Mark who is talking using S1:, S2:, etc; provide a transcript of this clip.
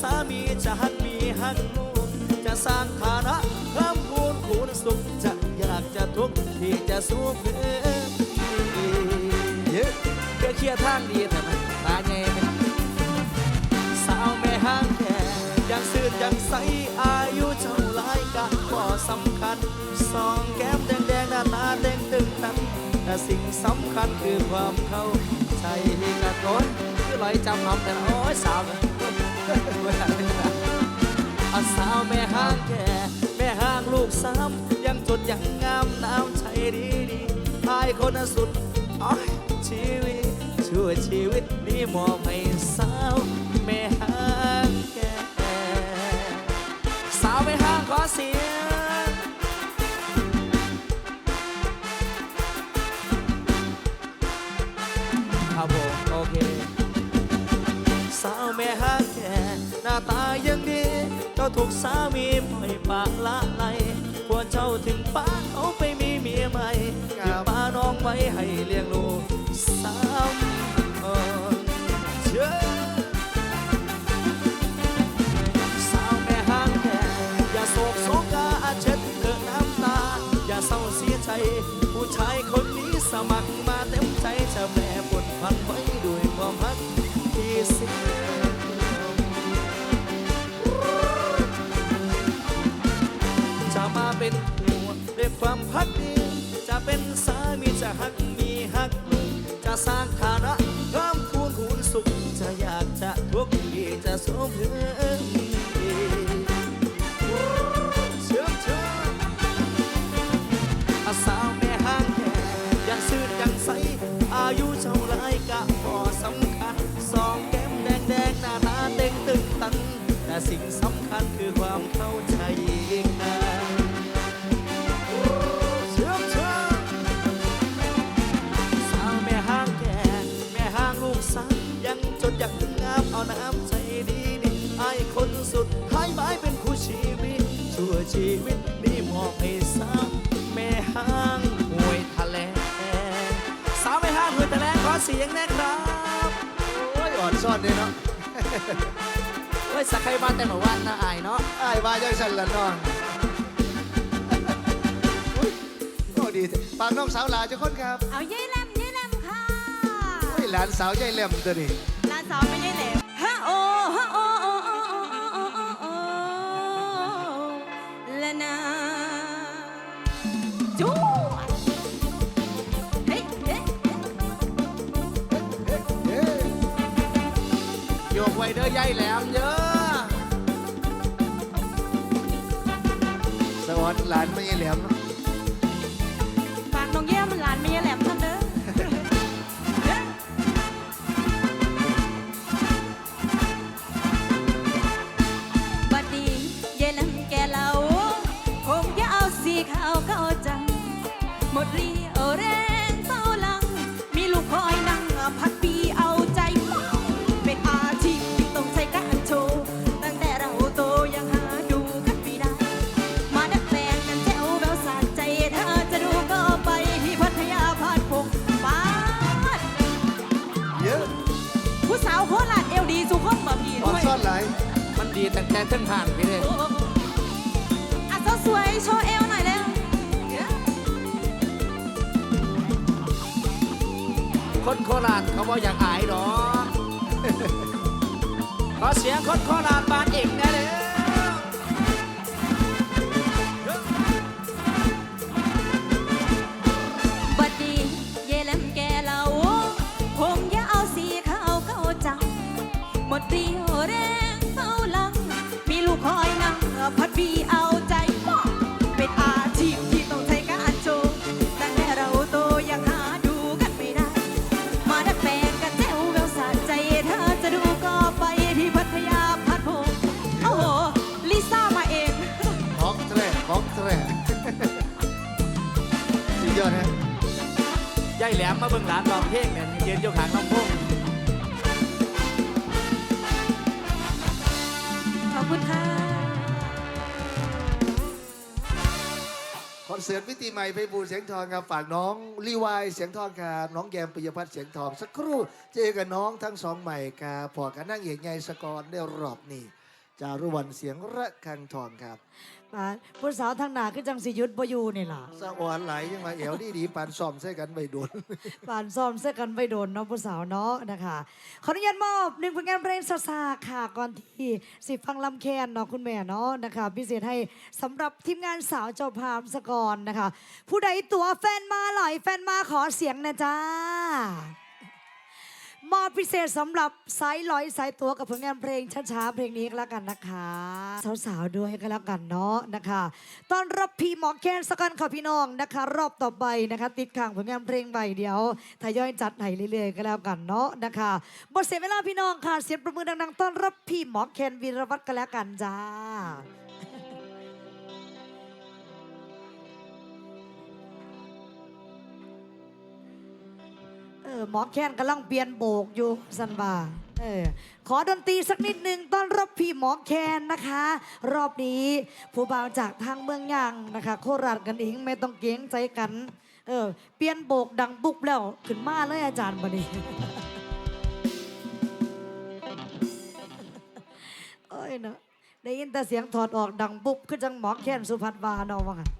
S1: สามีจะหักมีหักลูกจะสร้างฐานะเพิ่มพูนคูณสุขจะอยากจะทุกข์ที่จะสู้เพื่อเยอะเพื่อเคลียร์ทางดีแต่มันตาใหญ่สาวแม่ห้างแก่ยังซื่อยังใสอายุเท่าไรกันก็สำคัญสองแก้มแดงๆหน้าตาแดงตึงนั้นแต่สิ่งสำคัญคือความเข้าใจกระโดนคือลอยจำหำแต่โอ้ยสาว อาสาวแม่ห้างแก่ แม่ห้างลูกสามยังจดยังงามน้ำใจดีดีๆอายคนสุดอ้อยชีวิตชั่วชีวิตนี้มอบให้สาวแม่ห้างแก่ สาวแม่ห้างขอเสียงครับผมโอเค น้าตายังดี เจ้าถูกสามีปล่อยปากละไหลพวกเจ้าถึงป้าเขาไปมีเมียใหม่
S2: ครับ
S1: ที่ป้าน้องไว้ให้เลี้ยงลูก เป็นหัวด้วยความพักดีจะเป็นสามีจะหักมีหักลูกจะสร้างฐานะเพิ่มคูณคูณสุขจะอยากจะทุกข์ที่จะสมเพื่อ เลขอเสียงแนะครับ
S2: โอ้ยอ่อนซ่อนเลยเนาะ
S1: เฮ้ยสักใครมาแต่เมื่อวานนะอายเนาะ
S2: อ้ายว่าจังสันละเน้องโอ้ดีปากน้องสาวหลาจะคนครับ
S3: เอายายแหลมยายแหลมค่ะ
S2: โอ้ยหลานสาวยายแหลมตัวนี้
S3: ร้านสาวไม่ยายแหลม
S1: ไว้เด้อใหญ่แล้วเยอะ
S2: สวัสดีหลานไม่ใช่แหลม
S3: อ่อนด้วย
S2: ซ่อนหลาย
S1: มันดีตั้งแต่ทั้งผ่านไปเลย
S3: โอ้โอ้โอ้อะสาวสวยโชว์เอวหน่อยเร็ว
S1: คนโคราชเขาบอกอยากอายหรอกขอเสียงคนโคราช
S3: ให
S1: ญ่แหลมมาเบิ่งหลานร้องเพลงเนี่ยยืนอยู่ข้างลำโพง
S3: ขอบคุณค่ะ
S2: คอนเสิร์ตมิติใหม่ไปบูลย์เสียงทองครับฝากน้องลีวายเสียงทองครับน้องแยมปิยพัฒน์เสียงทอง สักครู่เจอกับน้องทั้งสองใหม่ครับพอกันนั่งเอกไงสกอรได้รอบนี้ จารุวรรณเสียงระฆังทองครับ
S4: ปานผู้สาวทางหนาคือจังสิหยุดบ่อยู่นี่ล่ะ
S2: สะอ่อนไหลยังมาเอวดีดีๆปานซ้อมใส่กันไปโดน
S4: ปานซ้อมเสื้อกันไปโดนเนาะผู้สาวเนาะนะคะขออนุญาตมอบหนึ่งผลงานเพลงซาซาค่ะก่อนที่สิฟังลำแคนเนาะคุณแม่เนาะนะคะพิเศษให้สำหรับทีมงานสาวเจ้าภาพสกรนะคะ ผู้ใดตัวแฟนมาหล่อยแฟนมาขอเสียงนะจ้า มอบพิเศษสำหรับสายลอยสายตัวกับผลงานเพลงช้าๆเพลงนี้ก็แล้วกันนะคะ สาวๆด้วยก็แล้วกันเนาะนะคะตอนรับพี่หมอแคนสกันค่ะพี่น้องนะคะ รอบต่อไปนะคะ ติดข้างผลงานเพลงใบเดี๋ยวทยอยจัดให้เรื่อยๆก็แล้วกันเนาะนะคะบทเสียเวลาพี่น้องค่ะเสียงประมือดังๆต้อนรับพี่หมอแคนวีรวัตรก็แล้วกันจ้า ออหมอแค้นกำลังเปลี่ยนโบกอยู่สันว่าเออขอดนตรีสักนิดหนึ่งต้อนรับพี่หมอแคนนะคะ รอบนี้ผู้บ่าวจากทางเมืองยางนะคะ โคราชกันเองไม่ต้องเกรงใจกัน เออเปลี่ยนโบกดังบุกแล้ว ขึ้นมาเลยอาจารย์บันนี้เอ้ยเนอะได้ยินแต่เสียงถอดออกดังบุบคือจังหมอแคนสุภัทวาเนาะว่างั้น